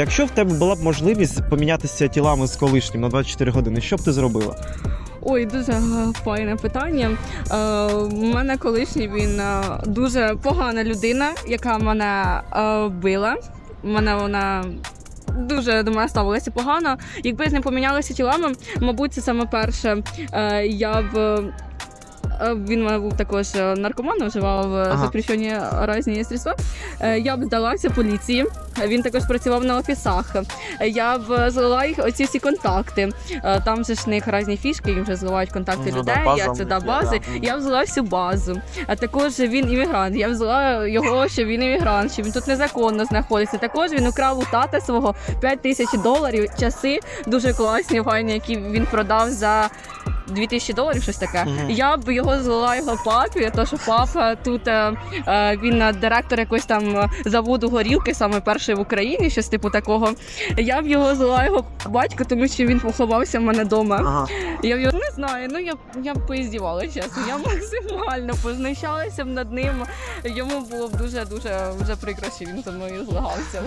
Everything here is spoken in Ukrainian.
Якщо в тебе була б можливість помінятися тілами з колишнім на 24 години, що б ти зробила? Ой, дуже файне питання. Е, У мене колишній він е, дуже погана людина, яка мене е, била. Мене вона. Дуже до мене ставилася погано. Якби з ним помінялися тілами, мабуть, це саме перше. Е, я б він у був також е, наркоман, вживав Ага. ага. запрещені різні средства. Е, Я б здалася поліції. Він також працював на офісах. Е, Я б злила їх оці всі контакти. Е, Там же ж них різні фішки, їм вже зливають контакти Ну людей. база я це да бази. да. Я взяла всю базу. А також він іммігрант. Я взяла його, що він іммігрант, що він тут незаконно знаходиться. Також він украв у тата свого 5 тисяч доларів. Часи дуже класні, файні, які він продав за. 2000 доларів, щось таке. Я б його злила його папі, то що папа тут е, е, він директор якогось там заводу горілки, саме перший в Україні, щось типу такого. Я б його злила його батька, тому що він поховався в мене вдома. Ага. Я б його не знаю. Ну я я б поіздівала, чесно. Я максимально познущалася б над ним. Йому було б дуже дуже вже прикро, що він за мною злагався.